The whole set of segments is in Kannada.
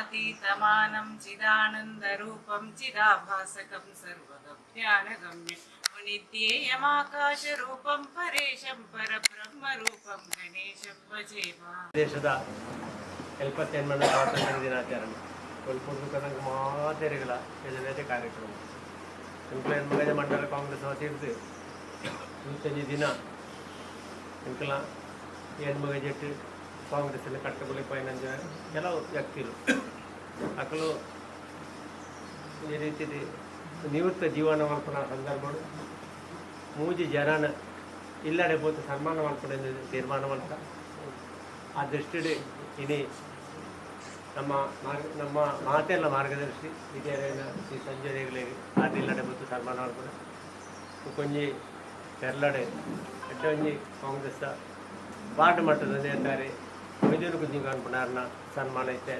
జ్ఞానాతీతమానం చిదానందరూపం చిదాభాసకం సర్వగం జ్ఞానగమ్యం నిత్యేయమాకాశరూపం పరేశం పరబ్రహ్మరూపం గణేశం దేశದ ಎಲ್ಪತ್ತೆಂಟು ಸ್ವಾತಂತ್ರ್ಯ ದಿನಾಚರಣೆ ಕೊಲ್ಪುಡ್ಕದಂಗೆ ಮಾದರಿಗಳ ಎದುರೇತ ಕಾರ್ಯಕ್ರಮ ಇಂಕ್ಲ ಮಗದ ಮಂಡಲ ಕಾಂಗ್ರೆಸ್ ವತಿಯಿದ್ದು ಇವತ್ತೊಂದು ದಿನ ಇಂಕ್ಲ ಏನು ಮಗಜೆಟ್ಟು ಕಾಂಗ್ರೆಸ್ಸಲ್ಲಿ ಕಟ್ಟಗೊಳ್ಳಿ ಪೈನ ಕೆಲವು ವ್ಯಕ್ತಿಗಳು ಅಕಲು ಈ ರೀತಿ ನಿವೃತ್ತ ಜೀವನ ಮಲ್ಪನ ಸಂದರ್ಭಗಳು. ಮೂಜಿ ಜನನ ಇಲ್ಲಡೆ పోతే ಸನ್ಮಾನ ಮಲ್ಪನೆ ತೀರ್ಮಾನ ಮಲ್ತ ಆ ದೃಷ್ಟಿಡಿ ಇನಿ ನಮ್ಮ ಮಾರ್ಗ ನಮ್ಮ ಮಾತೆಲ್ಲ ಮಾರ್ಗದರ್ಶಿ ಇದೇರೈನ ಶ್ರೀ ಸಂಜಯ್ ರೇಗಲೆಗೆ ಇಲ್ಲಡೆ ಬಂದು ಸನ್ಮಾನ ಮಾಡ್ಕೊಂಡು ಕೊಂಜಿ ತೆರಳಡೆ ಎಡ್ಡ ಒಂಜಿ ಕಾಂಗ್ರೆಸ್ ವಾರ್ಡ್ ಮಟ್ಟದ ನೇತಾರೆ ಮೈದೂರು ಕುಂಜಿ ಕಾನ್ಪುಣಾರ್ನ ಸನ್ಮಾನ ಐತೆ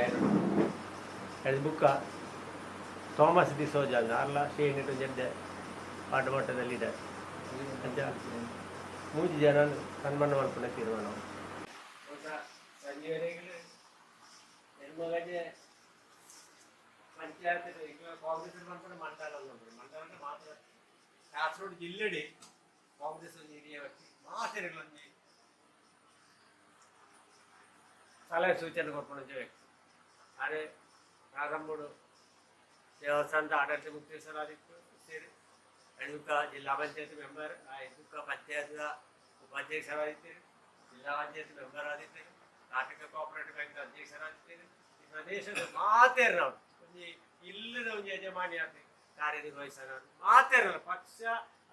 ಆಯ್ತು. ಅದು ಬುಕ್ಕ ಥಾಮಸ್ ಡಿಸೋಜ ಅಂದ ಅಲ್ಲ ಶ್ರೇಣಿಟ್ಟು ಜಡ್ಡೆ ಪಾಠ ಮಟ್ಟದಲ್ಲಿದೆ ಅಂತ ಮೂಜಿ ಜನ ಸನ್ಮಾನ ಮಾಡ್ಕೊಂಡ ತೀರ್ಮಾನ ಮಾತ್ರ ಕಾಸರಗೋಡು ಜಿಲ್ಲೆಡಿ ಕಾಂಗ್ರೆಸ್ ಒಂದು ಹಿರಿಯ ವ್ಯಕ್ತಿ ಸೂಚನೆ ಕೊಟ್ಕೊಂಡು ವ್ಯಕ್ತಿ ಅದೇ ರಾಗಂಬುಡು ದೇವಸ್ಥಾನದ ಆಡಳಿತ ಮುಕ್ತೇಶ್ವರಾದಿತ್ತು ಸೇರಿ ಅಡುಕ ಜಿಲ್ಲಾ ಪಂಚಾಯತ್ ಮೆಂಬರ್ ಅಡುಕ ಪಂಚಾಯತ್ದ ಉಪಾಧ್ಯಕ್ಷರಾಗಿದ್ದೀರಿ ಜಿಲ್ಲಾ ಪಂಚಾಯತ್ ಮೆಂಬರ್ ಆಗಿದ್ದೀರಿ ನಾಟಕ ಕೋಆಪರೇಟಿವ್ ಬ್ಯಾಂಕ್ ಅಧ್ಯಕ್ಷರಾಗಿದ್ದೀರಿ ಈ ಪ್ರದೇಶದ ಮಾತೇರು ನಾವು ಒಂದು ಇಲ್ಲದ ಒಂದು ಯಜಮಾನಿಯಾಗಿ ಕಾರ್ಯನಿರ್ವಹಿಸೋಣ ಮಾತೇರಲ್ಲ ಪಕ್ಷ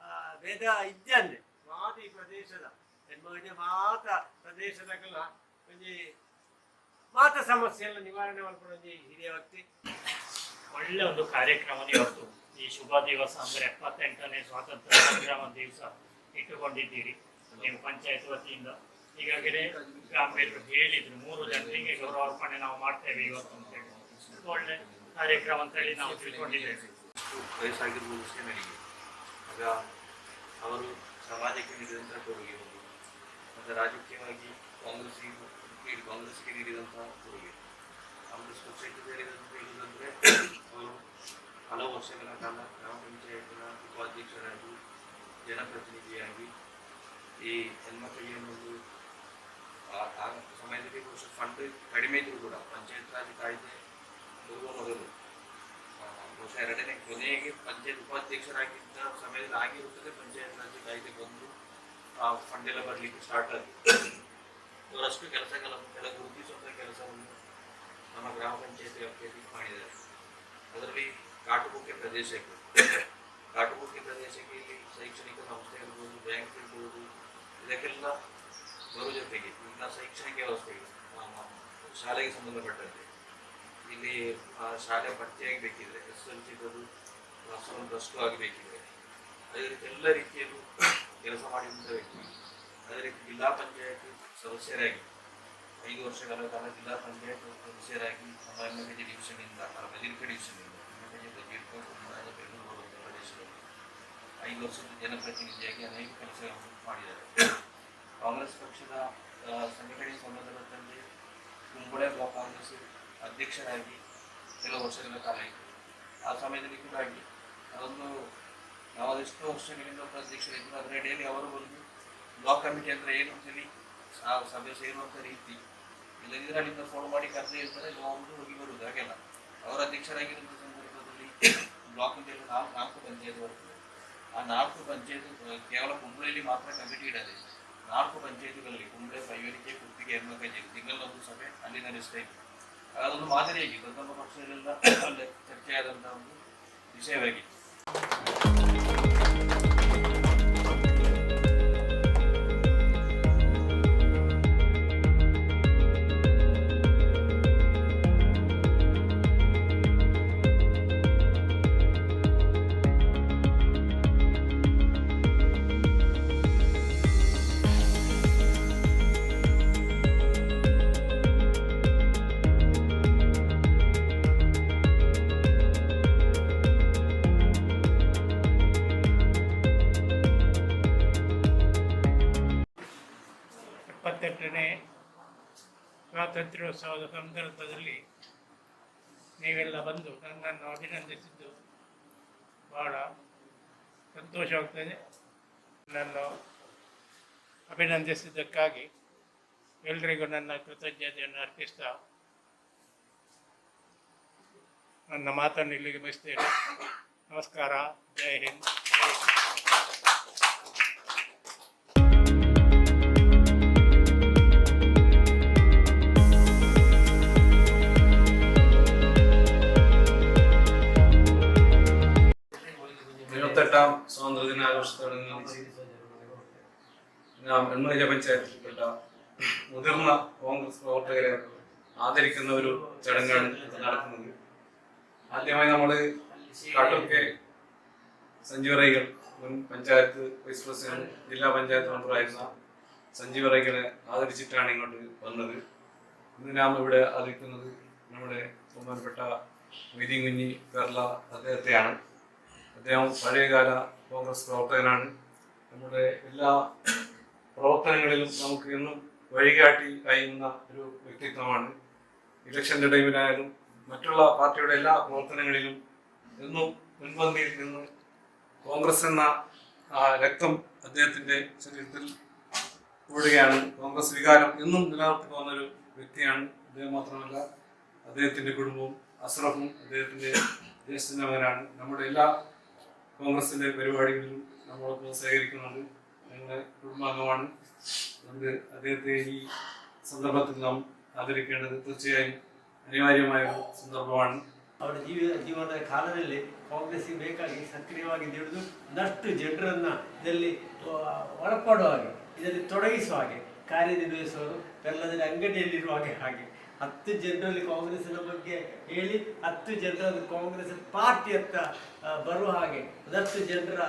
ಆ, ಭೇದ ಇದ್ದಂದೆ ಮಾತ ಈ ಪ್ರದೇಶದ ಹೆಣ್ಮಗನ ಮಾತ ಪ್ರದೇಶದಾಗೆಲ್ಲ ಒಂದು ಮಾತ ಸಮಸ್ಯೆ ಎಲ್ಲ ನಿವಾರಣೆ ಮಾಡ್ಕೊಂಡು ಹಿರಿಯ ವ್ಯಕ್ತಿ. ಒಳ್ಳೆ ಒಂದು ಕಾರ್ಯಕ್ರಮ ಇವತ್ತು ಈ ಶುಭ ದಿವಸ ಅಂದರೆ ಎಪ್ಪತ್ತೆಂಟನೇ ಸ್ವಾತಂತ್ರ್ಯ ಸಂಗ್ರಾಮ ದಿವಸ ಇಟ್ಟುಕೊಂಡಿದ್ದೀರಿ. ನೀವು ಪಂಚಾಯತ್ ವತಿಯಿಂದ. ಈಗಾಗಲೇ ಗ್ರಾಮೀಣರು ಹೇಳಿದ್ರು ಮೂರು ಜನರಿಗೆ ಗೌರವಾರ್ಪಣೆ ನಾವು ಮಾಡ್ತೇವೆ ಇವತ್ತು ಅಂತ ಹೇಳಿ. ಒಳ್ಳೆ ಕಾರ್ಯಕ್ರಮ ಅಂತ ಹೇಳಿ ನಾವು ತಿಳ್ಕೊಂಡಿದ್ದೇವೆ. ವಯಸ್ಸಾಗಿರುವ ಸೇನೆಗೆ ಆಗ ಅವರು ಸಮಾಜಕ್ಕೆ ನೀಡಿದಂತಹ ಕೊಡುಗೆ ಒಂದು ಮತ್ತು ರಾಜಕೀಯವಾಗಿ ಕಾಂಗ್ರೆಸ್ಗೆ ನೀಡಿ ಕಾಂಗ್ರೆಸ್ಗೆ ನೀಡಿದಂತಹ ಕೊಡುಗೆ. ಕಾಂಗ್ರೆಸ್ ಪಕ್ಷಕ್ಕೆ ಹೇಳುವುದಂದರೆ ಅವರು ಹಲವು ವರ್ಷಗಳ ಕಾಲ ಗ್ರಾಮ ಪಂಚಾಯತ್ನ ಉಪಾಧ್ಯಕ್ಷರಾಗಿ, ಜನಪ್ರತಿನಿಧಿಯಾಗಿ ಈ ಹೆಣ್ಮಕ್ಳಿಗೆ ಒಂದು ಆ- ಸಮಯದಲ್ಲಿ ಬಹುಶಃ ಫಂಡ್ ಕಡಿಮೆ ಇದ್ರು ಕೂಡ ಪಂಚಾಯತ್ ರಾಜ್ ಕಾಯ್ದೆ ಬರುವ ಮೊದಲು ಬಹುಶಃ ಎರಡನೇ ಕೊನೆಗೆ ಪಂಚಾಯತ್ ಉಪಾಧ್ಯಕ್ಷರಾಗಿದ್ದ ಸಮಯದಲ್ಲಿ ಆಗಿರುತ್ತದೆ ಪಂಚಾಯತ್ ರಾಜ್ ಕಾಯ್ದೆ ಬಂದು ಆ ಫಂಡ್ ಎಲ್ಲ ಬರಲಿಕ್ಕೆ ಸ್ಟಾರ್ಟ್ ಆಗಿದೆ. ಅವರಷ್ಟು ಕೆಲಸಗಳನ್ನು ಕೆಲ ಗುರುತಿಸುವಂಥ ಕೆಲಸವನ್ನು ನಮ್ಮ ಗ್ರಾಮ ಪಂಚಾಯತ್ ವ್ಯಾಪ್ತಿಯಲ್ಲಿ ಮಾಡಿದ್ದಾರೆ. ಅದರಲ್ಲಿ ಕಾಟುಮುಖ್ಯ ಪ್ರದೇಶಕ್ಕೆ ಕಾಟುಮುಖ್ಯ ಪ್ರದೇಶಕ್ಕೆ ಇಲ್ಲಿ ಶೈಕ್ಷಣಿಕ ಸಂಸ್ಥೆ ಇರ್ಬೋದು ಬ್ಯಾಂಕ್ ಇರ್ಬೋದು ಇದಕ್ಕೆಲ್ಲ ಬರೋ ಜೊತೆಗೆ ಇಲ್ಲ ಶೈಕ್ಷಣಿಕ ವ್ಯವಸ್ಥೆಗೆ ಶಾಲೆಗೆ ಸಂಬಂಧಪಟ್ಟಂತೆ. ಇಲ್ಲಿ ಆ, ಶಾಲೆ ಭರ್ತಿಯಾಗಿ ಬೇಕಿದ್ರೆ ಎಸ್ ಎಲ್ ಸಿದದು ಪ್ಲಸ್ ಒನ್ ಪ್ಲಸ್ ಟು ಆಗಬೇಕಿದ್ರೆ ಅದೇ ರೀತಿ ಎಲ್ಲ ರೀತಿಯಲ್ಲೂ ಕೆಲಸ ಮಾಡಿದಂಥ ವ್ಯಕ್ತಿ. ಅದೇ ರೀತಿ ಜಿಲ್ಲಾ ಪಂಚಾಯತ್ ಸದಸ್ಯರಾಗಿ ಐದು ವರ್ಷಗಳ ಕಾಲ ಜಿಲ್ಲಾ ಪಂಚಾಯತ್ ಸದಸ್ಯರಾಗಿ ಎಲ್ ಡಿವಿಷನಿಂದ ಬದಿರ್ಕ ಡಿವಿಷನಿಂದ ಬೆಂಗಳೂರು ಪ್ರದೇಶದಲ್ಲಿ ಐದು ವರ್ಷದ ಜನಪ್ರತಿನಿಧಿಯಾಗಿ ಅನೇಕ ಕೆಲಸಗಳನ್ನು ಮಾಡಿದ್ದಾರೆ. ಕಾಂಗ್ರೆಸ್ ಪಕ್ಷದ ಸಂಘಟನೆ ಸಂದರ್ಭದಲ್ಲಿ ಕುಂಬಳೆ ಬ್ಲಾಕ್ ಕಾಂಗ್ರೆಸ್ ಅಧ್ಯಕ್ಷರಾಗಿ ಕೆಲವು ವರ್ಷಗಳ ಕಾಲ ಇತ್ತು. ಆ ಸಮಯದಲ್ಲಿ ಕೂಡ ಆಗಿ ಅದೊಂದು ನಾವು ಅದೆಷ್ಟೋ ವರ್ಷಗಳಿಂದ ಅಧ್ಯಕ್ಷರಿದ್ದರು ಅದರ ಅಡಿಯಲ್ಲಿ ಅವರು ಬಂದು ಬ್ಲಾಕ್ ಕಮಿಟಿ ಅಂದರೆ ಏನು ಅಂತೇಳಿ ಆ ಸಭೆ ಸೇರುವಂಥ ರೀತಿ. ಇಲ್ಲದಿದ್ದರೆ ಅಲ್ಲಿಂದ ಫೋನ್ ಮಾಡಿ ಕರೆದೇ ಇರ್ತಾರೆ ಅವರು ಹೋಗಿ ಬರುವುದು, ಹಾಗೆಲ್ಲ. ಅವರ ಅಧ್ಯಕ್ಷರಾಗಿರುವಂಥ ಸಂದರ್ಭದಲ್ಲಿ ಬ್ಲಾಕ್ ಕಮಿಟಿಯಲ್ಲಿ ನಾಲ್ಕು ನಾಲ್ಕು ಪಂಚಾಯತ್ ಬರ್ತದೆ. ಆ ನಾಲ್ಕು ಪಂಚಾಯತ್ ಕೇವಲ ಕುಂಬಳೆಯಲ್ಲಿ ಮಾತ್ರ ಕಮಿಟಿ ಇಡದೆ, ನಾಲ್ಕು ಪಂಚಾಯತ್ಗಳಲ್ಲಿ ಕುಂಬಳೆ, ಪೈವರಿಕೆ, ಕುತ್ತಿಗೆ ಹೆಣ್ಮಕ್ಕಂಜೇರಿ ತಿಂಗಳೊಂದು ಸಭೆ ಅಲ್ಲಿ ನಡೆಸ್ತಾ ಇತ್ತು ಅದೊಂದು ಮಾದರಿಯಾಗಿತ್ತು ನಮ್ಮ ಪಕ್ಷದಲ್ಲೆಲ್ಲ ಅಲ್ಲೇ ಚರ್ಚೆಯಾದಂತಹ ಒಂದು ವಿಷಯವಾಗಿತ್ತು ಸ್ವಾತಂತ್ರ್ಯೋತ್ಸವದ ಸಂದರ್ಭದಲ್ಲಿ ನೀವೆಲ್ಲ ಬಂದು ನನ್ನನ್ನು ಅಭಿನಂದಿಸಿದ್ದು ಬಹಳ ಸಂತೋಷವಾಗ್ತದೆ. ನನ್ನನ್ನು ಅಭಿನಂದಿಸಿದ್ದಕ್ಕಾಗಿ ಎಲ್ರಿಗೂ ನನ್ನ ಕೃತಜ್ಞತೆಯನ್ನು ಅರ್ಪಿಸ್ತಾ ನನ್ನ ಮಾತನ್ನು ಇಲ್ಲಿಗೆ ಮುಗಿಸ್ತೇನೆ. ನಮಸ್ಕಾರ. ಜೈ ಹಿಂದ್. ആദരിക്കുന്ന ഒരു ചടങ്ങാണ് നടക്കുന്നത്. ആദ്യമായി നമ്മൾ കാട്ടൊക്കെ സഞ്ജീവ് റൈകൾ മുൻ പഞ്ചായത്ത് വൈസ് പ്രസിഡന്റ് ജില്ലാ പഞ്ചായത്ത് മെമ്പറായിരുന്ന സഞ്ജീവ് റൈകളെ ആദരിച്ചിട്ടാണ് ഇങ്ങോട്ട് വന്നത്. ഇന്ന് നാം ഇവിടെ ആദരിക്കുന്നത് നമ്മുടെ ബഹുമാനപ്പെട്ട വിധി കുഞ്ഞി കേരള അദ്ദേഹത്തെയാണ്. അദ്ദേഹം പഴയകാല കോൺഗ്രസ് പ്രവർത്തകനാണ്. നമ്മുടെ എല്ലാ പ്രവർത്തനങ്ങളിലും നമുക്ക് എന്നും വഴികാട്ടി കഴിയുന്ന ഒരു വ്യക്തിത്വമാണ്. ഇലക്ഷന്റെ ടൈമിലായാലും മറ്റുള്ള പാർട്ടിയുടെ എല്ലാ പ്രവർത്തനങ്ങളിലും എന്നും മുൻപന്തിയിൽ നിന്ന് കോൺഗ്രസ് എന്ന രക്തം അദ്ദേഹത്തിന്റെ ശരീരത്തിൽ ഓടുകയാണ് കോൺഗ്രസ് വികാരം എന്നും നിലനിർത്തി പോകുന്ന ഒരു വ്യക്തിയാണ് അദ്ദേഹം മാത്രമല്ല അദ്ദേഹത്തിന്റെ കുടുംബവും അസ്രഫും അദ്ദേഹത്തിന്റെ ജ്യേഷ്ഠന്റെ മകനാണ് നമ്മുടെ എല്ലാ കോൺഗ്രസിന്റെ പരിപാടികളിലും നമ്മളൊപ്പം സഹകരിക്കുന്നുണ്ട്. ഞങ്ങളുടെ കുടുംബാംഗമാണ്. അതുകൊണ്ട് അദ്ദേഹത്തെ ഈ സന്ദർഭത്തിൽ നാം ആദരിക്കേണ്ടത് തീർച്ചയായും ಅನಿವಾರ್ಯമായ ಸಂದರ್ಭമാണ് ಅವರ ಜೀವ ಜೀವನದ ಕಾಲದಲ್ಲಿ ಕಾಂಗ್ರೆಸ್ಸಿಗೆ ಬೇಕಾಗಿ ಸಕ್ರಿಯವಾಗಿ ದುಡಿದು ಒಂದಷ್ಟು ಜನರನ್ನು ಇದರಲ್ಲಿ ಒಳಪಡುವ ಹಾಗೆ, ಇದರಲ್ಲಿ ತೊಡಗಿಸುವ ಹಾಗೆ ಕಾರ್ಯನಿರ್ವಹಿಸುವರು ಬೆಲ್ಲದಲ್ಲಿ ಅಂಗಡಿಯಲ್ಲಿರುವ ಹಾಗೆ ಹಾಗೆ. ಹತ್ತು ಜನರಲ್ಲಿ ಕಾಂಗ್ರೆಸ್ನ ಬಗ್ಗೆ ಹೇಳಿ ಹತ್ತು ಜನರಲ್ಲಿ ಕಾಂಗ್ರೆಸ್ ಪಾರ್ಟಿಯತ್ತ ಬರುವ ಹಾಗೆ ಒಂದಷ್ಟು ಜನರ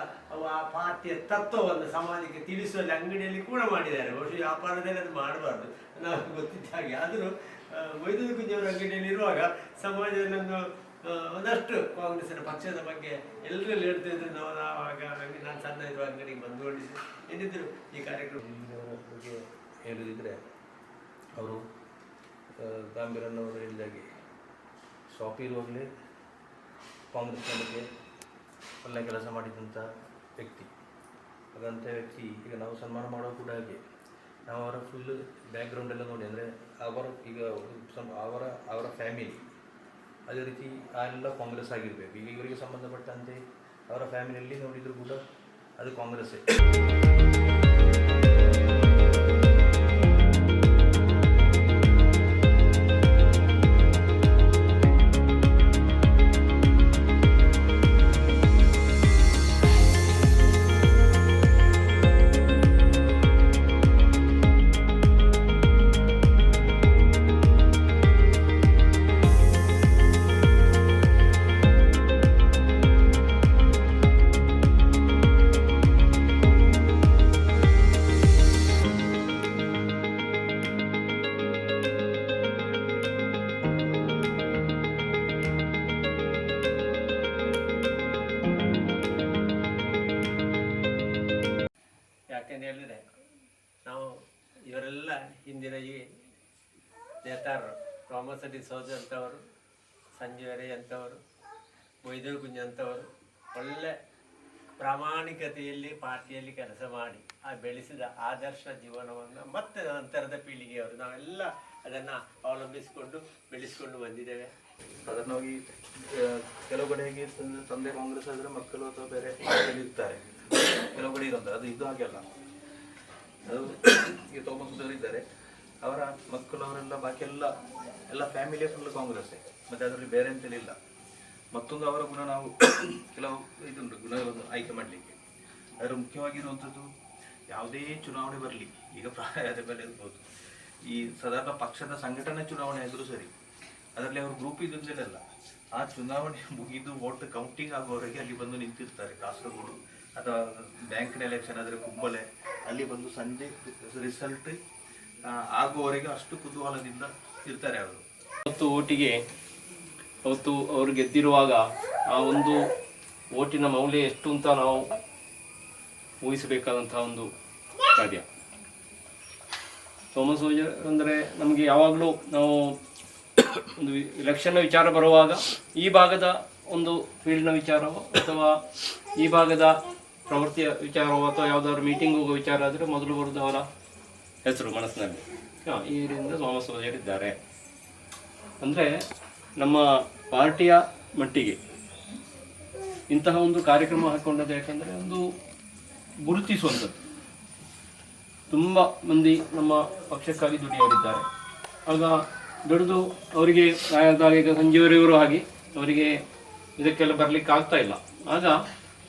ಆ ಪಾರ್ಟಿಯ ತತ್ವವನ್ನು ಸಮಾಜಕ್ಕೆ ತಿಳಿಸುವಲ್ಲಿ ಅಂಗಡಿಯಲ್ಲಿ ಕೂಡ ಮಾಡಿದ್ದಾರೆ. ಬಹುಶಃ ವ್ಯಾಪಾರದಲ್ಲಿ ಅದು ಮಾಡಬಾರ್ದು ನಾವು ಗೊತ್ತಿದ್ದ ಹಾಗೆ. ಆದರೂ ವೈದ್ಯುತ ಕುಂಜಿಯವರ ಅಂಗಡಿಯಲ್ಲಿ ಇರುವಾಗ ಆ, ಒಂದಷ್ಟು ಕಾಂಗ್ರೆಸ್ಸಿನ ಪಕ್ಷದ ಬಗ್ಗೆ ಎಲ್ಲರಲ್ಲಿ ಹೇಳ್ತಾ ಇದ್ರು ನಾವು ಆವಾಗ ನಾನು ಸಣ್ಣ ಇರುವ ಅಂಗಡಿಗೆ ಬಂದುಕೊಂಡಿದ್ದೆ ಏನಿದ್ರು ಈ ಕಾರ್ಯಕ್ರಮ ಹೇಳಿದ್ರೆ ಅವರು ಗಾಂಭೀರನ್ನವರು ಹೇಳಿದಾಗೆ ಶಾಪ್ ಇರುವಾಗಲೇ ಕಾಂಗ್ರೆಸ್ ಬಗ್ಗೆ ಒಳ್ಳೆಯ ಕೆಲಸ ಮಾಡಿದಂಥ ವ್ಯಕ್ತಿ. ಹಾಗಂಥ ವ್ಯಕ್ತಿ, ಈಗ ನಾವು ಸನ್ಮಾನ ಮಾಡೋ ಕೂಡ ಹಾಗೆ. ನಾವು ಅವರ ಫುಲ್ ಬ್ಯಾಕ್ಗ್ರೌಂಡ್ ಎಲ್ಲ ನೋಡಿ, ಅಂದರೆ ಅವರ, ಈಗ ಅವರ ಅವರ ಫ್ಯಾಮಿಲಿ ಅದೇ ರೀತಿ ಆ ಎಲ್ಲ ಕಾಂಗ್ರೆಸ್ ಆಗಿರಬೇಕು. ಈಗ ಇವರಿಗೆ ಸಂಬಂಧಪಟ್ಟಂತೆ ಅವರ ಫ್ಯಾಮಿಲಿಯಲ್ಲಿ ನೋಡಿದರೂ ಕೂಡ ಅದು ಕಾಂಗ್ರೆಸ್ಸೇ. ಹಿಂದಿನ ಈ ನೇತಾರರು ಥಾಮಸ್ ಅಡಿ ಅಂತವರು ಸಂಜೀವ ರೈ ಅಂತವರು ಮೊಯ್ದೂರು ಕುಂಜ್ ಅಂತವರು ಒಳ್ಳೆ ಪ್ರಾಮಾಣಿಕತೆಯಲ್ಲಿ ಪಾರ್ಟಿಯಲ್ಲಿ ಕೆಲಸ ಮಾಡಿ ಆ ಬೆಳೆಸಿದ ಆದರ್ಶ ಜೀವನವನ್ನು ಮತ್ತೆ ನಂತರದ ಪೀಳಿಗೆಯವರು ನಾವೆಲ್ಲ ಅದನ್ನು ಅವಲಂಬಿಸಿಕೊಂಡು ಬೆಳೆಸಿಕೊಂಡು ಬಂದಿದ್ದೇವೆ. ಸಾಧಾರಣವಾಗಿ ಆ, ಕೆಲವು ಕಡೆಗೆ ಹೇಗೆ ತಂದೆ ಕಾಂಗ್ರೆಸ್ ಆದರೆ ಮಕ್ಕಳು ಅಥವಾ ಬೇರೆ ಇರ್ತಾರೆ. ಕೆಲವು ಕಡೆ ಇರೋದು ಅದು ಇದು ಹಾಗೆ ಅಲ್ಲ. ಅದು ಈಗ ಅವರು ಇದ್ದಾರೆ ಅವರ ಮಕ್ಕಳು, ಅವರೆಲ್ಲ ಬಾಕಿ ಎಲ್ಲ ಎಲ್ಲ ಫ್ಯಾಮಿಲಿಯೇ ಫುಲ್ ಕಾಂಗ್ರೆಸ್ ಮತ್ತೆ ಅದರಲ್ಲಿ ಬೇರೆ ಅಂತೇಳಿಲ್ಲ ಮತ್ತೊಂದು ಅವರ ಗುಣ ನಾವು ಕೆಲವು ಇದುಂಟು, ಗುಣಗಳನ್ನು ಆಯ್ಕೆ ಮಾಡಲಿಕ್ಕೆ. ಅದರ ಮುಖ್ಯವಾಗಿರುವಂಥದ್ದು ಯಾವುದೇ ಚುನಾವಣೆ ಬರಲಿ ಈಗ ಪ್ರಾಯದ ಮೇಲೆ ಇರ್ಬೋದು. ಈ ಸಾಧಾರಣ ಪಕ್ಷದ ಸಂಘಟನೆ ಚುನಾವಣೆ ಆದರೂ ಸರಿ, ಅದರಲ್ಲಿ ಅವರು ಗ್ರೂಪ್ ಇದ್ದಿಲ್ಲ ಆ ಚುನಾವಣೆ ಮುಗಿದು ವೋಟ್ ಕೌಂಟಿಂಗ್ ಆಗುವವರೆಗೆ ಅಲ್ಲಿ ಬಂದು ನಿಂತಿರ್ತಾರೆ. ಕಾಸರಗೋಡು ಅಥವಾ ಬ್ಯಾಂಕ್ನ ಎಲೆಕ್ಷನ್ ಆದರೆ ಕುಂಬಳೆ, ಅಲ್ಲಿ ಬಂದು ಸಂಜೆ ರಿಸಲ್ಟ್ ಆಗುವವರೆಗೆ ಅಷ್ಟು ಕುತೂಹಲದಿಂದ ಇರ್ತಾರೆ ಅವರು. ಅವತ್ತು ಓಟಿಗೆ ಅವತ್ತು ಅವರು ಗೆದ್ದಿರುವಾಗ ಆ ಒಂದು ಓಟಿನ ಮೌಲ್ಯ ಎಷ್ಟು ಅಂತ ನಾವು ಊಹಿಸಬೇಕಾದಂತಹ ಒಂದು ಕಾರ್ಯ. ಥಾಮಸ್ ಅಂದರೆ ನಮಗೆ ಯಾವಾಗಲೂ ನಾವು ಒಂದು ಇಲೆಕ್ಷನ್ ವಿಚಾರ ಬರುವಾಗ ಈ ಭಾಗದ ಒಂದು ಫೀಲ್ಡ್ನ ವಿಚಾರವೋ ಅಥವಾ ಈ ಭಾಗದ ಪ್ರವೃತ್ತಿಯ ವಿಚಾರವೋ ಅಥವಾ ಯಾವುದಾದ್ರು ಮೀಟಿಂಗ್ ಹೋಗೋ ವಿಚಾರ ಆದರೆ ಮೊದಲು ಬರೋದು ಅವರ ಹೆಸರು ಮನಸ್ಸಿನಲ್ಲಿ. ಈ ರೀತಿಯಿಂದ ಸ್ವಾಮಸ್ವಾಮಿಯರಿದ್ದಾರೆ ಅಂದರೆ ನಮ್ಮ ಪಾರ್ಟಿಯ ಮಟ್ಟಿಗೆ ಇಂತಹ ಒಂದು ಕಾರ್ಯಕ್ರಮ ಹಾಕ್ಕೊಂಡದ್ದು ಯಾಕಂದರೆ ಒಂದು ಗುರುತಿಸುವಂಥದ್ದು. ತುಂಬ ಮಂದಿ ನಮ್ಮ ಪಕ್ಷಕ್ಕಾಗಿ ದುಡಿಯವರಿದ್ದಾರೆ ಆಗ ದುಡಿದು ಅವರಿಗೆ ಈಗ ಸಂಜೀವರಿಯವರು ಆಗಿ ಅವರಿಗೆ ಇದಕ್ಕೆಲ್ಲ ಬರಲಿಕ್ಕೆ ಆಗ್ತಾ ಇಲ್ಲ. ಆಗ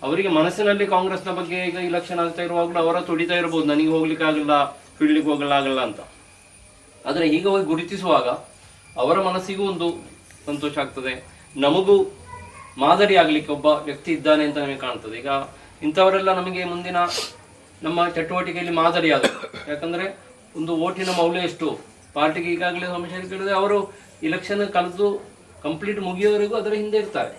ಅವರಿಗೆ ಮನಸ್ಸಿನಲ್ಲಿ ಕಾಂಗ್ರೆಸ್ನ ಬಗ್ಗೆ ಈಗ ಇಲೆಕ್ಷನ್ ಆಗ್ತಾ ಇರುವಾಗಲೂ ಅವರ ತುಡಿತಾ ಇರ್ಬೋದು. ನನಗೆ ಹೋಗ್ಲಿಕ್ಕೆ ಫೀಲ್ಡಿಗೆ ಹೋಗಲ್ಲ ಆಗಲ್ಲ ಅಂತ. ಆದರೆ ಈಗ ಹೋಗಿ ಗುರುತಿಸುವಾಗ ಅವರ ಮನಸ್ಸಿಗೂ ಒಂದು ಸಂತೋಷ ಆಗ್ತದೆ. ನಮಗೂ ಮಾದರಿ ಆಗಲಿಕ್ಕೆ ಒಬ್ಬ ವ್ಯಕ್ತಿ ಇದ್ದಾನೆ ಅಂತ ನಮಗೆ ಕಾಣ್ತದೆ. ಈಗ ಇಂಥವರೆಲ್ಲ ನಮಗೆ ಮುಂದಿನ ನಮ್ಮ ಚಟುವಟಿಕೆಯಲ್ಲಿ ಮಾದರಿ ಯಾಕಂದ್ರೆ ಒಂದು ಓಟಿನ ಮೌಲ್ಯ ಎಷ್ಟು? ಪಾರ್ಟಿಗೆ ಈಗಾಗಲೇ ಸಮಸ್ಯೆ ಕೇಳಿದ್ರೆ ಅವರು ಇಲೆಕ್ಷನ್ ಕಲಿತು ಕಂಪ್ಲೀಟ್ ಮುಗಿಯೋವರೆಗೂ ಅದರ ಹಿಂದೆ ಇರ್ತಾರೆ.